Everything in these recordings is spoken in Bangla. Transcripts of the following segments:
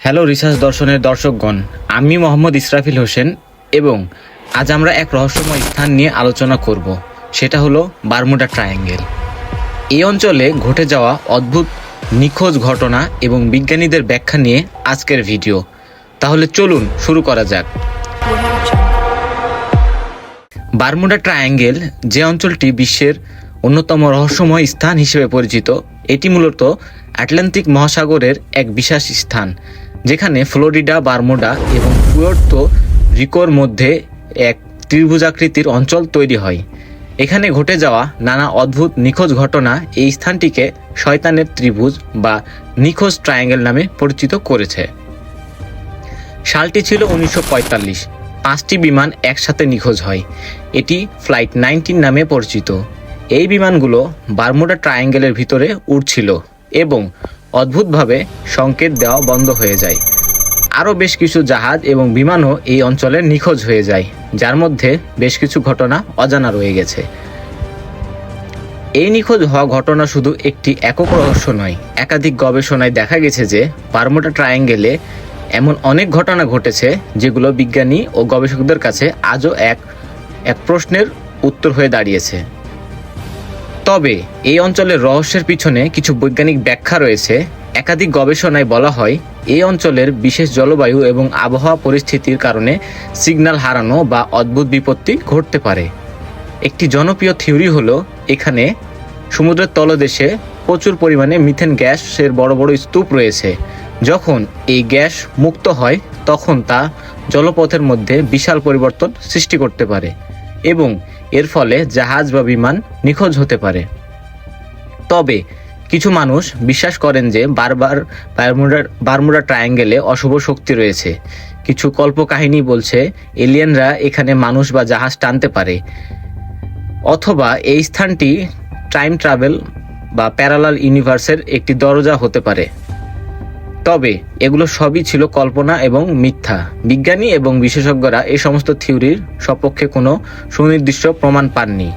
হ্যালো রিসার্চ দর্শনের দর্শকগণ, আমি মোহাম্মদ ইসরাফিল হোসেন এবং আজ আমরা এক রহস্যময় স্থান নিয়ে আলোচনা করব, সেটা হলো বারমুডা ট্রায়াঙ্গেল। এই অঞ্চলে ঘটে যাওয়া অদ্ভুত, নিখোঁজ ঘটনা এবং বিজ্ঞানীদের ব্যাখ্যা নিয়ে আজকের ভিডিও। তাহলে চলুন শুরু করা যাক। বারমুডা ট্রায়াঙ্গেল যে অঞ্চলটি বিশ্বের অন্যতম রহস্যময় স্থান হিসেবে পরিচিত, এটি মূলত আটলান্টিক মহাসাগরের এক বিশেষ স্থান। যেখানে ফ্লোরিডা, বারমুডা এবং পুয়ের্তো রিকোর মধ্যে এক ত্রিভুজাকৃতির অঞ্চল তৈরি হয়। এখানে ঘটে যাওয়া নানা অদ্ভুত নিখোঁজ ঘটনা এই স্থানটিকে শয়তানের ত্রিভুজ বা নিখোঁজ ট্রায়াঙ্গেল নামে পরিচিত করেছে। সালটি ছিল উনিশশো পাঁচটি বিমান একসাথে নিখোঁজ হয়। এটি ফ্লাইট নাইনটিন নামে পরিচিত। এই বিমানগুলো বারমুডা ট্রায়াঙ্গেলের ভিতরে উড়ছিল এবং অদ্ভুতভাবে সংকেত দেওয়া বন্ধ হয়ে যায়। আরও বেশ কিছু জাহাজ এবং বিমানও এই অঞ্চলে নিখোঁজ হয়ে যায়, যার মধ্যে বেশ কিছু ঘটনা অজানা রয়ে গেছে। এই নিখোঁজ হওয়া ঘটনা শুধু একটি একক রহস্য নয়, একাধিক গবেষণায় দেখা গেছে যে বারমুডা ট্রায়াঙ্গেলে এমন অনেক ঘটনা ঘটেছে যেগুলো বিজ্ঞানী ও গবেষকদের কাছে আজও এক এক প্রশ্নের উত্তর হয়ে দাঁড়িয়েছে। তবে এই অঞ্চলের রহস্যের পিছনে কিছু বৈজ্ঞানিক ব্যাখ্যা রয়েছে। একাধিক গবেষণায় বলা হয়, এই অঞ্চলের বিশেষ জলবায়ু এবং আবহাওয়া পরিস্থিতির কারণে সিগন্যাল হারানো বা অদ্ভুত বিপত্তি ঘটতে পারে। একটি জনপ্রিয় থিওরি হলো, এখানে সমুদ্রের তলদেশে প্রচুর পরিমাণে মিথেন গ্যাসের বড় বড় স্তূপ রয়েছে। যখন এই গ্যাস মুক্ত হয়, তখন তা জলপথের মধ্যে বিশাল পরিবর্তন সৃষ্টি করতে পারে এবং এর ফলে জাহাজ বা বিমান নিখোঁজ হতে পারে। তবে কিছু মানুষ বিশ্বাস করেন যে বারবার বারমুডা বারমুডা ট্রায়াঙ্গেলে অশুভ শক্তি রয়েছে। কিছু কল্পকাহিনী বলছে, এলিয়েনরা এখানে মানুষ বা জাহাজ টানতে পারে। অথবা এই স্থানটি টাইম ট্রাভেল বা প্যারালাল ইউনিভার্সের একটি দরজা হতে পারে। তবে এগুলো সবই ছিল কল্পনা এবং মিথ্যা। বিজ্ঞানী এবং বিশেষজ্ঞরা এই সমস্ত থিওরির সপক্ষে কোনো সুনির্দিষ্ট প্রমাণ পাননি।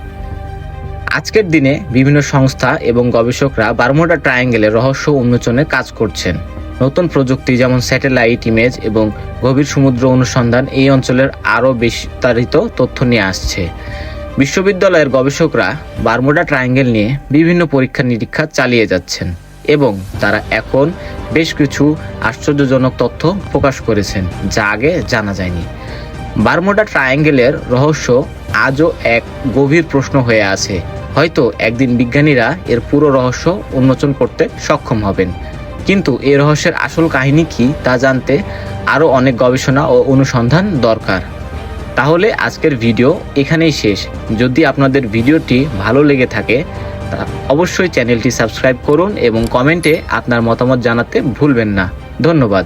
আজকের দিনে বিভিন্ন সংস্থা এবং গবেষকরা বারমুডা ট্রায়াঙ্গেলের রহস্য উন্মোচনে কাজ করছেন। নতুন প্রযুক্তি যেমন স্যাটেলাইট ইমেজ এবং গভীর সমুদ্র অনুসন্ধান এই অঞ্চলের আরও বিস্তারিত তথ্য নিয়ে আসছে। বিশ্ববিদ্যালয়ের গবেষকরা বারমুডা ট্রায়াঙ্গেল নিয়ে বিভিন্ন পরীক্ষা নিরীক্ষা চালিয়ে যাচ্ছেন। এবং তারা এখন বেশ কিছু আশ্চর্যজনক তথ্য প্রকাশ করেছেন, যা আগে জানা যায়নি। বারমুডা ট্রায়াঙ্গেলের রহস্য আজও এক গভীর প্রশ্ন হয়ে আছে। হয়তো একদিন বিজ্ঞানীরা এর পুরো রহস্য উন্মোচন করতে সক্ষম হবেন। কিন্তু এই রহস্যের আসল কাহিনী কি তা জানতে আরও অনেক গবেষণা ও অনুসন্ধান দরকার। তাহলে আজকের ভিডিও এখানেই শেষ। যদি আপনাদের ভিডিওটি ভালো লেগে থাকে তা অবশ্যই চ্যানেলটি সাবস্ক্রাইব করুন এবং কমেন্টে আপনার মতামত জানাতে ভুলবেন না। ধন্যবাদ।